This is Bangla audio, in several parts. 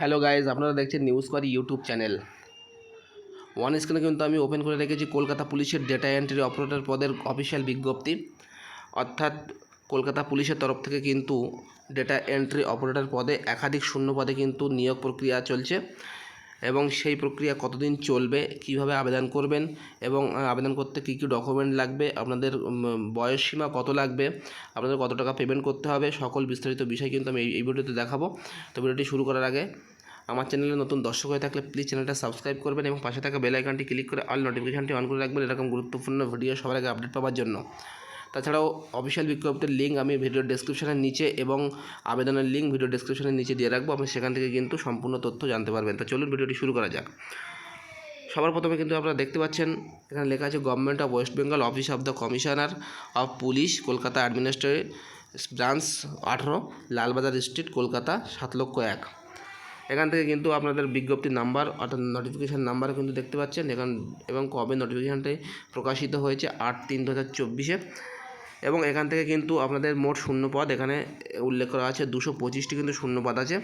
হ্যালো গাইজ আপনারা দেখছেন নিউজ করি ইউটিউব চ্যানেল ওয়ান স্ক্রিনে কিন্তু আমি ওপেন করে রেখেছি কলকাতা পুলিশের ডেটা এন্ট্রি অপারেটর পদের অফিসিয়াল বিজ্ঞপ্তি। অর্থাৎ কলকাতা পুলিশের তরফ থেকে কিন্তু ডেটা এন্ট্রি অপারেটর পদে একাধিক শূন্য পদে কিন্তু নিয়োগ প্রক্রিয়া চলছে। এবং সেই প্রক্রিয়া কতদিন চলবে, কীভাবে আবেদন করবেন এবং আবেদন করতে কী কী ডকুমেন্ট লাগবে, আপনাদের বয়স সীমা কত লাগবে, আপনাদের কত টাকা পেমেন্ট করতে হবে, সকল বিস্তারিত বিষয় কিন্তু আমি এই- ভিডিওতে দেখাবো। তো ভিডিওটি শুরু করার আগে আমার চ্যানেলে নতুন দর্শক হয়ে থাকলে প্লিজ চ্যানেলটা সাবস্ক্রাইব করবেন এবং পাশে থাকা বেল আইকনটি ক্লিক করে অল নোটিফিকেশনটি অন করে রাখবেন, এরকম গুরুত্বপূর্ণ ভিডিও সবার আগে আপডেট পাওয়ার জন্য। তাছাড়াও অফিসিয়াল বিজ্ঞপ্তির লিঙ্ক আমি ভিডিও ডেসক্রিপশনের নিচে এবং আবেদনের লিঙ্ক ভিডিও ডেসক্রিপশনের নিচে দিয়ে রাখব। আপনি সেখান থেকে কিন্তু সম্পূর্ণ তথ্য জানতে পারবেন। তা চলুন ভিডিওটি শুরু করা যাক। সবার প্রথমে কিন্তু আপনারা দেখতে পাচ্ছেন, এখানে লেখা আছে government of West Bengal office of the commissioner of police Kolkata administrative branch আঠেরো, লালবাজার স্ট্রিট কলকাতা, সাত লক্ষ এক। এখান থেকে কিন্তু আপনাদের বিজ্ঞপ্তির নাম্বার অর্থাৎ নোটিফিকেশান নাম্বার কিন্তু দেখতে পাচ্ছেন। এখান এবং কবে নোটিফিকেশানটি প্রকাশিত হয়েছে? আট তিন দু হাজার চব্বিশে। এবং এখান থেকে কিন্তু আপনাদের মোট শূন্যপদ এখানে উল্লেখ করা আছে, দুশো পঁচিশটি কিন্তু শূন্যপদ আছে।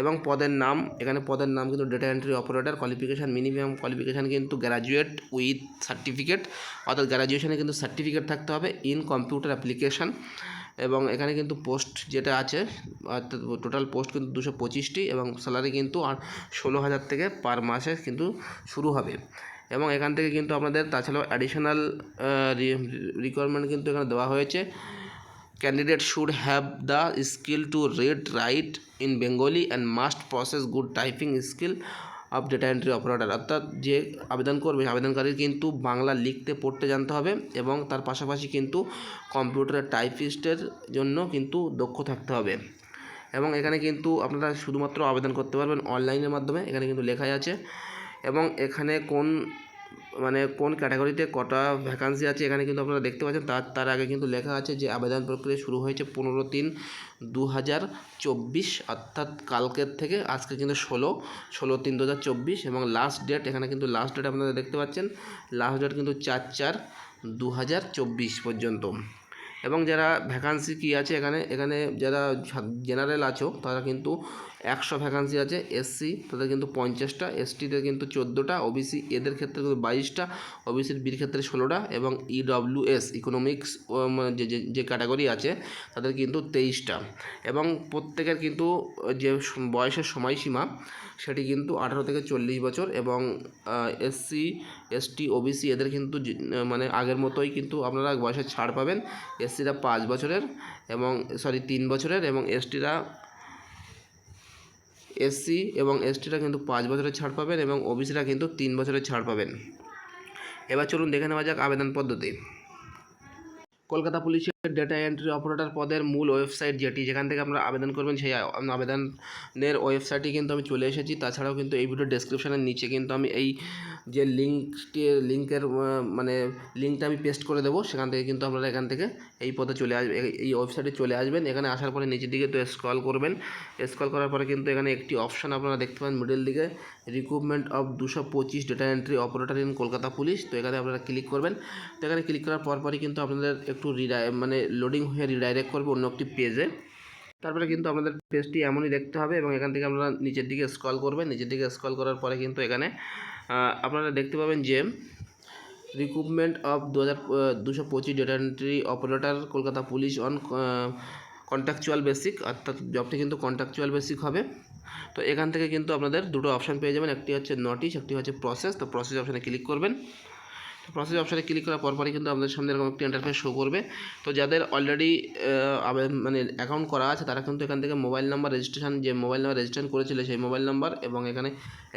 এবং পদের নাম, এখানে পদের নাম কিন্তু data entry operator qualification minimum qualification কিন্তু গ্র্যাজুয়েট উইথ সার্টিফিকেট অর্থাৎ গ্র্যাজুয়েশনে কিন্তু সার্টিফিকেট থাকতে হবে ইন কম্পিউটার অ্যাপ্লিকেশান এবং এখানে কিন্তু পোস্ট যেটা আছে, অর্থাৎ টোটাল পোস্ট কিন্তু দুশো পঁচিশটি এবং স্যালারি কিন্তু আর ষোলো হাজার থেকে পার মাসে কিন্তু শুরু হবে। এবং এখান থেকে কিন্তু আপনাদের তাছাড়াও অ্যাডিশনাল রিকোয়ারমেন্ট কিন্তু এখানে দেওয়া হয়েছে। Candidate should have the skill to read write in Bengali and must possess good typing skill of data entry operator অর্থাৎ যে আবেদন করবে, আবেদনকারীর কিন্তু বাংলা লিখতে, পড়তে জানতে হবে এবং তার পাশাপাশি কিন্তু কম্পিউটারের টাইপিস্টের জন্য কিন্তু দক্ষ থাকতে হবে। এবং এখানে কিন্তু আপনারা শুধুমাত্র আবেদন করতে পারবেন অনলাইনের মাধ্যমে। এখানে কিন্তু লেখাই আছে। এবং এখানে কোন মানে কোন ক্যাটাগরিতে কটা ভ্যাকান্সি আছে এখানে কিন্তু আপনারা দেখতে পাচ্ছেন। তার তার আগে কিন্তু লেখা আছে যে আবেদন প্রক্রিয়া শুরু হয়েছে পনেরো তিন দু হাজার চব্বিশ, অর্থাৎ কালকের থেকে আজকে কিন্তু ষোলো ষোলো তিন দু হাজার চব্বিশ এবং লাস্ট ডেট এখানে কিন্তু লাস্ট ডেট আপনারা দেখতে পাচ্ছেন। লাস্ট ডেট কিন্তু চার চার দু হাজার চব্বিশ পর্যন্ত। এবং যারা ভ্যাকান্সি কী আছে এখানে এখানে যারা জেনারেল আছো, তারা কিন্তু একশো ভ্যাকান্সি আছে এসসি তাদের কিন্তু পঞ্চাশটা এসটিতে কিন্তু চোদ্দোটা ওবিসি এদের ক্ষেত্রে কিন্তু বাইশটা ওবিসির বির ক্ষেত্রে ষোলোটা এবং E ইডব্লিউএস ইকোনমিক্স যে, যে- যে ক্যাটাগরি আছে, তাদের কিন্তু তেইশটা। এবং প্রত্যেকের কিন্তু যে বয়সের সময়সীমা, সেটি কিন্তু আঠারো থেকে চল্লিশ বছর এবং এসসি এসটি ওবিসি এদের কিন্তু মানে আগের মতোই কিন্তু আপনারা বয়সের ছাড় পাবেন এসসিরা পাঁচ বছরের এবং সরি তিন বছরের এবং এসটিরা এসসি এবং এসটিরা কিন্তু পাঁচ বছরের ছাড় পাবেন এবং ওবিসিরা কিন্তু তিন বছরের ছাড় পাবেন। এবার চলুন দেখে নেওয়া যাক আবেদন পদ্ধতি। কলকাতা পুলিশের ডেটা এন্ট্রি অপারেটর পদের মূল ওয়েবসাইট যেটি, যেখান থেকে আপনারা আবেদন করবেন সেই আবেদনের ওয়েবসাইটে কিন্তু আমি চলে এসেছি। তাছাড়াও কিন্তু এই ভিডিও ডেসক্রিপশনের নিচে কিন্তু আমি এই যে লিঙ্কটি লিঙ্কের মানে লিঙ্কটা আমি পেস্ট করে দেবো। সেখান থেকে কিন্তু আপনারা এখান থেকে এই পদে চলে আসবে, এই- ওয়েবসাইটে চলে আসবেন। এখানে আসার পরে নিচের দিকে তো স্ক্রল করবেন। স্ক্রল করার পরে কিন্তু এখানে একটি অপশান আপনারা দেখতে পাবেন মিডল দিকে রিক্রুটমেন্ট অফ দুশো পঁচিশ data entry operator in Kolkata police তো এখানে আপনারা ক্লিক করবেন। তো এখানে ক্লিক করার পরপরই কিন্তু আপনাদের একটু রিডাই মানে লোডিং হয়ে রিডাইরেক্ট করবে অন্য একটি পেজে তারপরে কিন্তু আপনাদের পেজটি এমনই দেখতে হবে এবং এখান থেকে আপনারা নিচের দিকে স্ক্রল করবেন। নিচের দিকে স্ক্রল করার পরে কিন্তু এখানে আপনারা দেখতে পাবেন যে রিক্রুটমেন্ট অফ দু হাজার দুশো পঁচিশ data entry operator Kolkata police on contractual basic অর্থাৎ জবটি কিন্তু কন্ট্রাকচুয়াল বেসিক হবে। তো এখান থেকে কিন্তু আপনাদের দুটো অপশান পেয়ে যাবেন। একটি হচ্ছে নোটিশ একটি হচ্ছে প্রসেস তো প্রসেস অপশানে ক্লিক করবেন। প্রসেস অপশানে ক্লিক করার পরপরই কিন্তু আপনাদের সামনে এরকম একটি ইন্টারফেস শো করবে। তো যাদের অলরেডি মানে অ্যাকাউন্ট করা আছে, তারা কিন্তু এখান থেকে মোবাইল নাম্বার রেজিস্ট্রেশন যে মোবাইল নাম্বার রেজিস্ট্রেশন করেছিল সেই মোবাইল নাম্বার এবং এখানে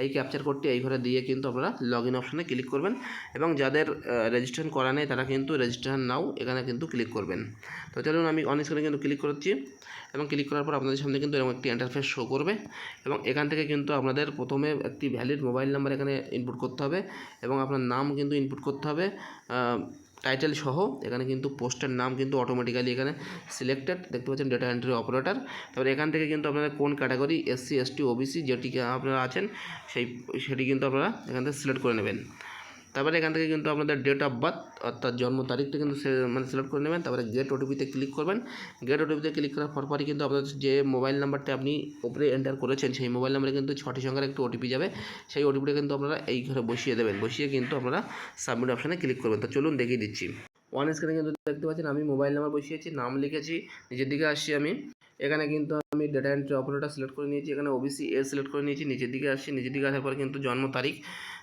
এই ক্যাপচার কোডটি এই ঘরে দিয়ে কিন্তু আপনারা লগ ইন অপশানে ক্লিক করবেন। এবং যাদের রেজিস্ট্রেশন করা নেই, তারা কিন্তু রেজিস্ট্রেশন নাও এখানে কিন্তু ক্লিক করবেন। তো চলুন আমি অন স্ক্রিনে কিন্তু ক্লিক করছি এবং ক্লিক করার পর আপনাদের সামনে কিন্তু এরকম একটি ইন্টারফেস শো করবে। এবং এখান থেকে কিন্তু আপনাদের প্রথমে একটি ভ্যালিড মোবাইল নাম্বার এখানে ইনপুট করতে হবে এবং আপনার নাম কিন্তু ইনপুট করতে হবে টাইটেল সহ। এখানে কিন্তু পোস্টের নাম কিন্তু অটোমেটিক্যালি এখানে সিলেক্টেড দেখতে পাচ্ছেন ডেটা এন্ট্রি অপারেটর তারপরে এখান থেকে কিন্তু আপনারা কোন ক্যাটাগরি এসসি এসটি ওবিসি যেটি আপনারা আছেন, সেই, সেটি কিন্তু আপনারা এখান থেকে সিলেক্ট করে নেবেন। তারপরে এখান থেকে কিন্তু আপনাদের ডেট অফ বার্থ অর্থাৎ জন্ম তারিখটা কিন্তু মানে সিলেক্ট করে নেবেন। তারপরে গেট ওটিপিতে ক্লিক করবেন। গেট ওটিপিতে ক্লিক করার পর পরই কিন্তু আপনাদের যে মোবাইল নাম্বারটা আপনি উপরে এন্টার করেছেন, সেই মোবাইল নাম্বারে কিন্তু ছটি সংখ্যার একটু ওটিপি যাবে। সেই ওটিপিটা কিন্তু আপনারা এই ঘরে বসিয়ে দেবেন। বসিয়ে কিন্তু আপনারা সাবমিট অপশানে ক্লিক করবেন। তো চলুন দেখিয়ে দিচ্ছি। ওয়ান স্ক্রিনে কিন্তু দেখতে পাচ্ছেন আমি মোবাইল নাম্বার বসিয়েছি, নাম লিখেছি নিচের দিকে আসছি আমি। এখানে কিন্তু আমি ডেটা এন্ট্রি অপারেটর সিলেক্ট করে নিয়েছি, এখানে ওবিসি এ সিলেক্ট করে নিয়েছি নিচের দিকে আসছি নিচের দিকে আসার পরে কিন্তু জন্ম তারিখ।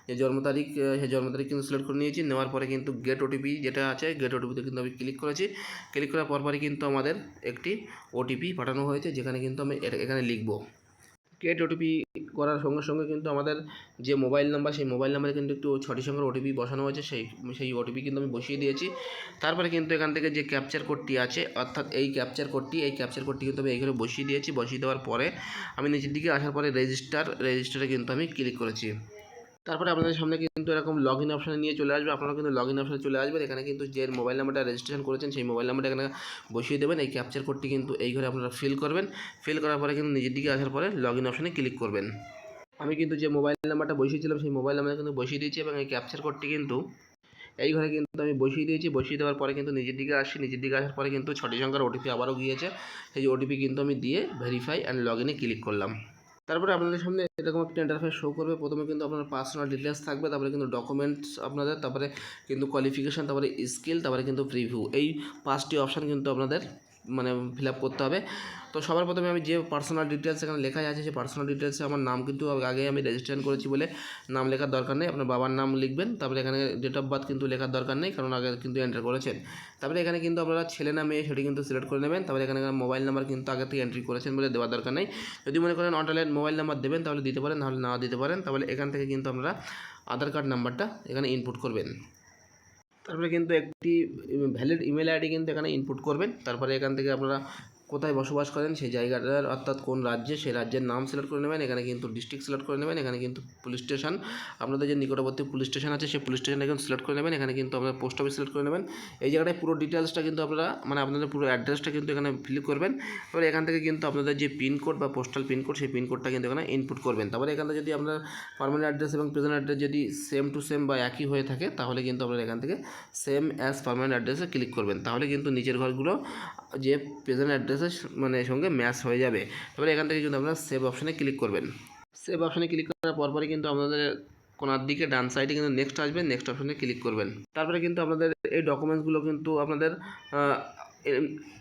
যে জন্ম তারিখ সেই জন্ম তারিখ কিন্তু সিলেক্ট করে নিয়েছি, নেওয়ার পরে কিন্তু গেট ওটিপি যেটা আছে গেট ওটিপিতে কিন্তু আমি ক্লিক করেছি। ক্লিক করার পরপরই কিন্তু আমাদের একটি ওটিপি পাঠানো হয়েছে, যেখানে কিন্তু আমি এখানে লিখব। গেট ওটিপি করার সঙ্গে সঙ্গে কিন্তু আমাদের যে মোবাইল নাম্বার সেই মোবাইল নাম্বারে কিন্তু একটু ছটি সংখ্যার ওটিপি বসানো হয়েছে। সেই সেই ওটিপি কিন্তু আমি বসিয়ে দিয়েছি। তারপরে কিন্তু এখান থেকে যে ক্যাপচার কোডটি আছে, অর্থাৎ এই ক্যাপচার কোডটি এই ক্যাপচার কোডটি কিন্তু আমি এইখানে বসিয়ে দিয়েছি। বসিয়ে দেওয়ার পরে আমি নিচের দিকে আসার পরে রেজিস্টার রেজিস্টারে কিন্তু আমি ক্লিক করেছি। তারপরে আপনাদের সামনে কিন্তু এরকম লগ ইন অপশানে নিয়ে চলে আসবে আপনারা কিন্তু লগ ইন অপশানে চলে আসবেন। এখানে কিন্তু যে মোবাইল নাম্বারটা রেজিস্ট্রেশন করেছেন, সেই মোবাইল নাম্বারটা এখানে বসিয়ে দেবেন। এই ক্যাপচার কোডটি কিন্তু এই ঘরে আপনারা ফিল করবেন। ফিল করার পরে কিন্তু নিজের দিকে আসার পরে লগ ইন অপশানে ক্লিক করবেন। আমি কিন্তু যে মোবাইল নাম্বারটা বসিয়েছিলাম, সেই মোবাইল নাম্বার কিন্তু বসিয়ে দিয়েছি এবং এই ক্যাপচার কোডটি কিন্তু এই ঘরে কিন্তু আমি বসিয়ে দিয়েছি। বসিয়ে দেওয়ার পরে কিন্তু নিজের দিকে আসি নিজের দিকে আসার পরে কিন্তু ছটি সংখ্যার ওটিপি আবারও গিয়েছে। সেই ওটিপি কিন্তু আমি দিয়ে ভেরিফাই অ্যান্ড লগ ইনে ক্লিক করলাম। তারপরে আপনাদের সামনে এরকম একটা ইন্টারফেস শো করবে। প্রথমে কিন্তু আপনার পার্সোনাল ডিটেলস থাকবে, তারপরে কিন্তু ডকুমেন্টস আপনাদের, তারপরে কিন্তু কোয়ালিফিকেশান তারপরে স্কিল তারপরে কিন্তু প্রিভিউ এই পাঁচটি অপশান কিন্তু আপনাদের মানে ফিল আপ করতে হবে। তো সবার প্রথমে আমি যে পার্সোনাল ডিটেলস এখানে লেখা আছে, সেই পার্সোনাল ডিটেলসে আমার নাম কিন্তু আগে আমি রেজিস্ট্রেশন করেছি বলে নাম লেখার দরকার নেই। আপনার বাবার নাম লিখবেন, তারপরে এখানে ডেট অফ বার্থ কিন্তু লেখার দরকার নেই, কারণ আগে কিন্তু এন্টার করেছেন। তারপরে এখানে কিন্তু আপনারা ছেলে না মেয়ে, সেটি কিন্তু সিলেক্ট করে নেবেন। তারপরে এখানে মোবাইল নাম্বার কিন্তু আগে থেকে এন্ট্রি করেছেন বলে দেওয়ার দরকার নেই। যদি মনে করেন অনলাইন মোবাইল নাম্বার দেবেন, তাহলে দিতে পারেন নাহলে না দিতে পারেন। তাহলে এখান থেকে কিন্তু আপনারা আধার কার্ড নাম্বারটা এখানে ইনপুট করবেন। তারপরে কিন্তু একটি ভ্যালিড ইমেল আইডি কিন্তু এখানে ইনপুট করবেন। তারপরে এখান থেকে আপনারা কোথায় বসবাস করেন, সেই জায়গাটার অর্থাৎ কোন রাজ্যে, সেই রাজ্যের নাম সিলেক্ট করে নেবেন, এখানে কিন্তু ডিস্ট্রিক্ট সিলেক্ট করে নেবেন, এখানে কিন্তু পুলিশ স্টেশন আপনাদের যে নিকটবর্তী পুলিশ স্টেশন আছে, সেই পুলিশ স্টেশন এখানে সিলেক্ট করে নেবেন, এখানে কিন্তু আপনারা পোস্ট অফিস সিলেক্ট করে নেবেন। এই জায়গাটায় পুরো ডিটেলসটা কিন্তু আপনারা মানে আপনাদের পুরো অ্যাড্রেসটা কিন্তু এখানে ফিল করবেন, তারপরে এখান থেকে কিন্তু আপনাদের যে পিনকোড বা পোস্টাল পিনকোড সেই পিনকোডটা কিন্তু এখানে ইনপুট করবেন। তারপরে এখান যদি আপনার পারমানেন্ট অ্যাড্রেস এবং প্রেজেন্ট অ্যাড্রেস যদি সেম টু সেম বা একই হয়ে থাকে, তাহলে কিন্তু আপনারা এখান থেকে সেম অ্যাজ পারমানেন্ট অ্যাড্রেসে ক্লিক করবেন। তাহলে কিন্তু নিচের ঘরগুলো যে প্রেজেন্ট অ্যাড্রেসের মানে সঙ্গে ম্যাচ হয়ে যাবে। তারপরে এখান থেকে কিন্তু আপনারা সেভ অপশানে ক্লিক করবেন। সেভ অপশানে ক্লিক করার পরপরই কিন্তু আপনাদের কোনার দিকে ডান সাইডে কিন্তু নেক্সট আসবে নেক্সট অপশানে ক্লিক করবেন। তারপরে কিন্তু আপনাদের এই ডকুমেন্টসগুলো কিন্তু আপনাদের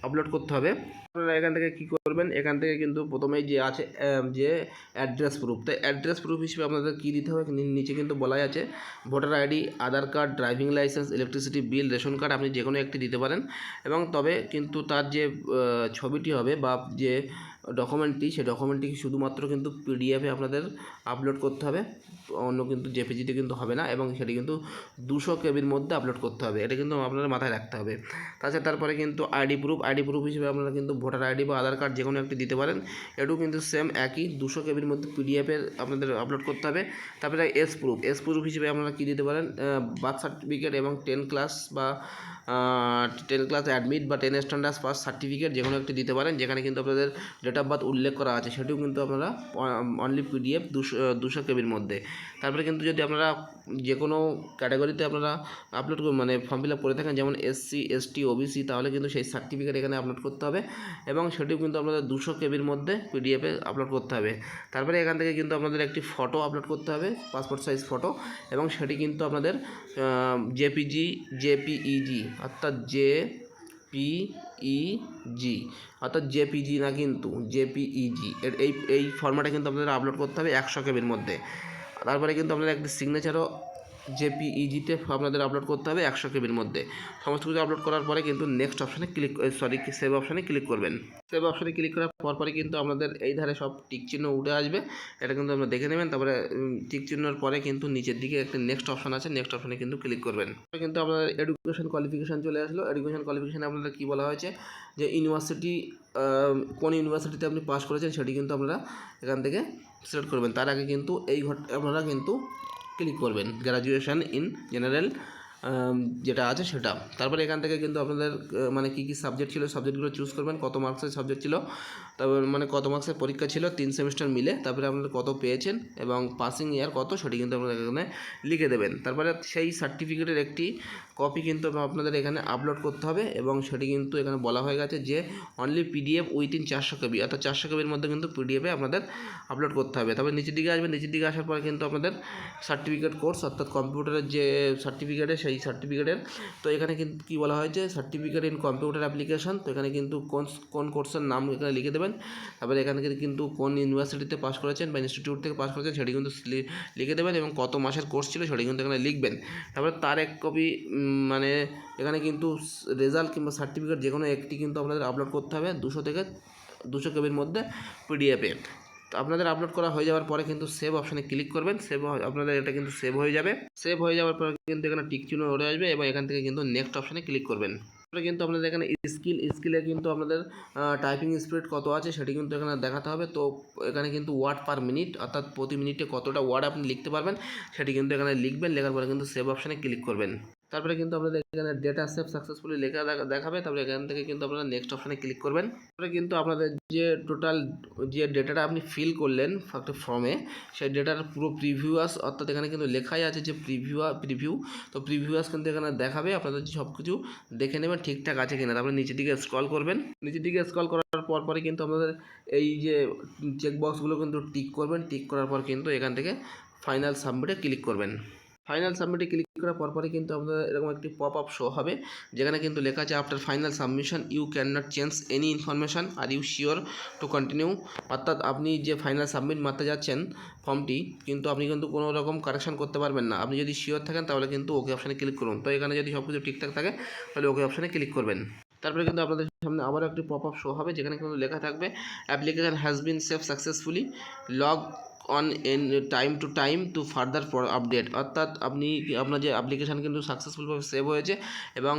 আপলোড করতে হবে। আপনারা এখান থেকে কী করবেন? এখান থেকে কিন্তু প্রথমেই যে আছে যে অ্যাড্রেস প্রুফ তো অ্যাড্রেস প্রুফ হিসেবে আপনাদের কী দিতে হবে? নিচে কিন্তু বলাই আছে voter ID Aadhaar card driving licence electricity bill ration card আপনি যে কোনো একটি দিতে পারেন। এবং তবে কিন্তু তার যে ছবিটি হবে বা যে ডকুমেন্টটি সেই ডকুমেন্টটি শুধুমাত্র কিন্তু পিডিএফে আপনাদের আপলোড করতে হবে? অন্য কিন্তু জেপিজিতে কিন্তু হবে না এবং সেটি কিন্তু দুশো কেবির মধ্যে আপলোড করতে হবে। এটা কিন্তু আপনাদের মাথায় রাখতে হবে। তাছাড়া তারপরে কিন্তু আইডি প্রুফ আইডি প্রুফ হিসেবে আপনারা কিন্তু ভোটার আইডি বা আধার কার্ড যে কোনো একটি দিতে পারেন। এটাও কিন্তু সেম একই দুশো কেবির মধ্যে পিডিএফের আপনাদের আপলোড করতে হবে। তারপরে এস প্রুফ এস প্রুফ হিসেবে আপনারা কী দিতে পারেন? বার্থ সার্টিফিকেট এবং টেন ক্লাস বা টেন ক্লাস অ্যাডমিট বা টেন স্ট্যান্ডার্ড পাস সার্টিফিকেট যে কোনো একটি দিতে পারেন। যেখানে কিন্তু আপনাদের ডেট অফ বার্থ উল্লেখ করা আছে, সেটিও কিন্তু আপনারা অনলি পিডিএফ দুশো দুশো কেবির মধ্যে। তারপরে কিন্তু যদি আপনারা যে কোনো ক্যাটাগরিতে আপনারা আপলোড মানে ফর্ম ফিল আপ করে থাকেন, যেমন এসসি এসটি ওবিসি তাহলে কিন্তু সেই সার্টিফিকেট এখানে আপলোড করতে হবে এবং সেটিও কিন্তু আপনাদের দুশো কেবির মধ্যে পিডিএফে আপলোড করতে হবে। তারপরে এখান থেকে কিন্তু আপনাদের একটি ফটো আপলোড করতে হবে পাসপোর্ট সাইজ ফটো এবং সেটি কিন্তু আপনাদের জেপিজি জেপিইজি অর্থাৎ জে পিইজি অর্থাৎ জেপিজি না কিন্তু জেপিইজি এর এই এই ফর্মাটা কিন্তু আপনাদের আপলোড করতে হবে একশো কেবির মধ্যে। তারপরে কিন্তু আপনাদের একটি সিগনেচারও জেপিইজিতে আপনাদের আপলোড করতে হবে একশো কেবির মধ্যে। সমস্ত কিছু আপলোড করার পরে কিন্তু নেক্সট অপশানে ক্লিক সরি সেভ অপশানে ক্লিক করবেন। সেভ অপশানে ক্লিক করার পরপরে কিন্তু আপনাদের এই ধারে সব টিক চিহ্ন উঠে আসবে। এটা কিন্তু আপনারা দেখে নেবেন, তারপরে টিক চিহ্নর পরে কিন্তু নিচের দিকে একটা নেক্সট অপশান আছে নেক্সট অপশানে কিন্তু ক্লিক করবেন। কিন্তু আপনাদের এডুকেশন কোয়ালিফিকেশান চলে আসলো। এডুকেশন কোয়ালিফিকেশানে আপনাদের কী বলা হয়েছে? যে ইউনিভার্সিটি কোন ইউনিভার্সিটিতে আপনি পাস করেছেন সেটি কিন্তু আপনারা এখান থেকে সিলেক্ট করবেন। তার আগে কিন্তু এই ঘর আপনারা কিন্তু ক্লিক করবেন গ্র্যাজুয়েশন ইন জেনারেল যেটা আছে সেটা। তারপরে এখান থেকে কিন্তু আপনাদের মানে কী কী সাবজেক্ট ছিল সাবজেক্টগুলো চুজ করবেন, কত মার্কসের সাবজেক্ট ছিল। তারপর মানে কত মার্কসের পরীক্ষা ছিল, তিন সেমিস্টার মিলে। তারপরে আপনারা কত পেয়েছেন এবং পাসিং ইয়ার কত, সেটি কিন্তু আপনারা এখানে লিখে দেবেন। তারপরে সেই সার্টিফিকেটের একটি কপি কিন্তু আপনাদের এখানে আপলোড করতে হবে এবং সেটি কিন্তু এখানে বলা হয়ে গেছে যে অনলি পিডিএফ উইথিন চারশো কপি, অর্থাৎ চারশো কপির মধ্যে কিন্তু পিডিএফে আপনাদের আপলোড করতে হবে। তারপরে নিচের দিকে আসবে নিচের দিকে আসার পরে কিন্তু আপনাদের সার্টিফিকেট কোর্স অর্থাৎ কম্পিউটারের যে সার্টিফিকেটে সেই সার্টিফিকেটের তো এখানে কিন্তু কী বলা হয়েছে সার্টিফিকেট ইন কম্পিউটার অ্যাপ্লিকেশন তো এখানে কিন্তু কোন কোন কোর্সের নাম এখানে লিখে দেবেন। তারপরে এখানে কিন্তু কোন ইউনিভার্সিটিতে পাস করেছেন বা ইনস্টিটিউট থেকে পাস করেছেন সেটি কিন্তু লিখে দেবেন এবং কত মাসের কোর্স ছিল সেটি কিন্তু এখানে লিখবেন। তারপরে তার এক কপি মানে এখানে কিন্তু রেজাল্ট কিংবা সার্টিফিকেট যে কোনো একটি কিন্তু আপনাদের আপলোড করতে হবে দুশো থেকে দুশো কপির মধ্যে পিডিএফে আপনাদের আপলোড করা হয়ে যাওয়ার পরে কিন্তু সেভ অপশানে ক্লিক করবেন সেভ আপনাদের এটা কিন্তু সেভ হয়ে যাবে। সেভ হয়ে যাওয়ার পরে কিন্তু এখানে টিক চিহ্ন উঠে আসবে এবং এখান থেকে কিন্তু নেক্সট অপশানে ক্লিক করবেন। তারপরে কিন্তু আপনাদের এখানে স্কিল স্কিলে কিন্তু আপনাদের টাইপিং স্পিড কত আছে সেটি কিন্তু এখানে দেখাতে হবে। তো এখানে কিন্তু ওয়ার্ড পার মিনিট অর্থাৎ প্রতি মিনিটে কতটা ওয়ার্ড আপনি লিখতে পারবেন সেটি কিন্তু এখানে লিখবেন, লেখার পরে কিন্তু সেভ অপশানে ক্লিক করবেন। তারপরে কিন্তু আপনাদের এখানে ডেটা সেভ সাকসেসফুলি লেখা দেখা- দেখাবে, তারপরে এখান থেকে কিন্তু আপনারা নেক্সট অপশানে ক্লিক করবেন। তারপরে কিন্তু আপনাদের যে টোটাল যে ডেটাটা আপনি ফিল করলেন একটা ফর্মে সেই ডেটার পুরো প্রিভিউয়াস অর্থাৎ এখানে কিন্তু লেখাই আছে যে প্রিভিউ প্রিভিউ তো প্রিভিউয়াস কিন্তু এখানে দেখাবে, আপনাদের সব কিছু দেখে নেবেন ঠিকঠাক আছে কিনা। তারপরে নিচের দিকে স্ক্রল করবেন। নিচের দিকে স্ক্রল করার পর পরে কিন্তু আপনাদের এই যে চেকবক্সগুলো কিন্তু টিক করবেন। টিক করার পর কিন্তু এখান থেকে ফাইনাল সাবমিটে ক্লিক করবেন। ফাইনাল সাবমিটে ক্লিক করার পরপরই কিন্তু আপনাদের এরকম একটি পপ আপ শো হবে, যেখানে কিন্তু লেখা আছে after final submission you can not change any information are you sure to continue অর্থাৎ আপনি যে ফাইনাল সাবমিট মারতে যাচ্ছেন ফর্মটি কিন্তু আপনি কিন্তু কোনো রকম কারেকশন করতে পারবেন না। আপনি যদি শিওর থাকেন, তাহলে কিন্তু ওকে অপশানে ক্লিক করুন। তো এখানে যদি সব কিছু ঠিকঠাক থাকে, তাহলে ওকে অপশানে ক্লিক করবেন। তারপরে কিন্তু আপনাদের সামনে আবার একটি পপ আপ শো হবে, যেখানে কিন্তু লেখা থাকবে application has been save successfully log on and time to time to further update অর্থাৎ আপনি আপনার যে অ্যাপ্লিকেশান কিন্তু সাকসেসফুলভাবে সেভ হয়েছে এবং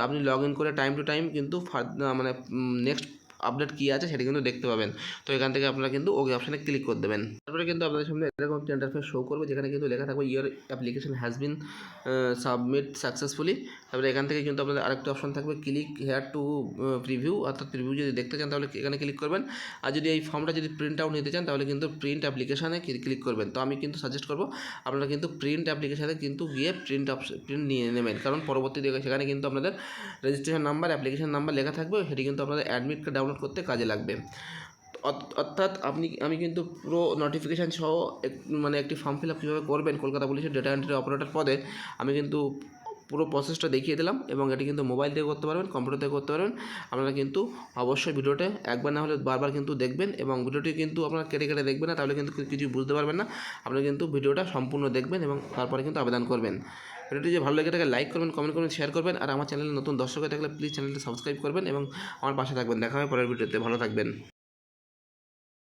আপনি লগ ইন করে টাইম টু টাইম কিন্তু ফার- মানে নেক্সট আপডেট কী আছে সেটা কিন্তু দেখতে পাবেন। তো এখান থেকে আপনারা কিন্তু ওকে অপশানে ক্লিক করে দেবেন। তারপরে কিন্তু আপনাদের সামনে এরকম ইন্টারফেস শো করবে, যেখানে কিন্তু লেখা থাকবে your application has been submit successfully তারপরে এখান থেকে কিন্তু আপনাদের আরেকটা অপশন থাকবে ক্লিক হেয়ার টু প্রিভিউ অর্থাৎ প্রিভিউ যদি দেখতে চান তাহলে এখানে ক্লিক করবেন। আর যদি এই ফর্মটা যদি প্রিন্ট আউট নিতে চান, তাহলে কিন্তু প্রিন্ট অ্যাপ্লিকেশানে ক্লিক করবেন। তো আমি কিন্তু সাজেস্ট করব, আপনারা কিন্তু প্রিন্ট অ্যাপ্লিকেশানে কিন্তু গিয়ে প্রিন্ট অপশন প্রিন্ট নিয়ে নেবেন। কারণ পরবর্তী সেখানে কিন্তু আপনাদের রেজিস্ট্রেশন নাম্বার অ্যাপ্লিকেশন নাম্বার লেখা থাকবে, সেটি কিন্তু আপনাদের অ্যাডমিট কার্ড ডাউনলোড করতে কাজে লাগবে। অর্থ- অর্থাৎ আপনি, আমি কিন্তু পুরো নোটিফিকেশান সহ মানে একটি ফর্ম ফিল আপ কীভাবে করবেন কলকাতা পুলিশের ডেটা এন্ট্রি অপারেটর পদে, আমি কিন্তু পুরো প্রসেসটা দেখিয়ে দিলাম এবং এটি কিন্তু মোবাইল থেকে করতে পারবেন কম্পিউটার থেকে করতে পারবেন। আপনারা কিন্তু অবশ্যই ভিডিওটা একবার না হলে বারবার কিন্তু দেখবেন এবং ভিডিওটি কিন্তু আপনারা কেটে কেটে দেখবেন না, তাহলে কিন্তু কিছু বুঝতে পারবেন না। আপনারা কিন্তু ভিডিওটা সম্পূর্ণ দেখবেন এবং তারপরে কিন্তু আবেদন করবেন। ভিডিওটি যদি ভালো লেগে থাকে লাইক করবেন কমেন্ট করবেন শেয়ার করবেন, আর আমার চ্যানেলে নতুন দর্শক হয়ে থাকলে প্লিজ চ্যানেলটি সাবস্ক্রাইব করবেন এবং আমার পাশে থাকবেন। দেখা হবে পরের ভিডিওতে। ভালো থাকবেন।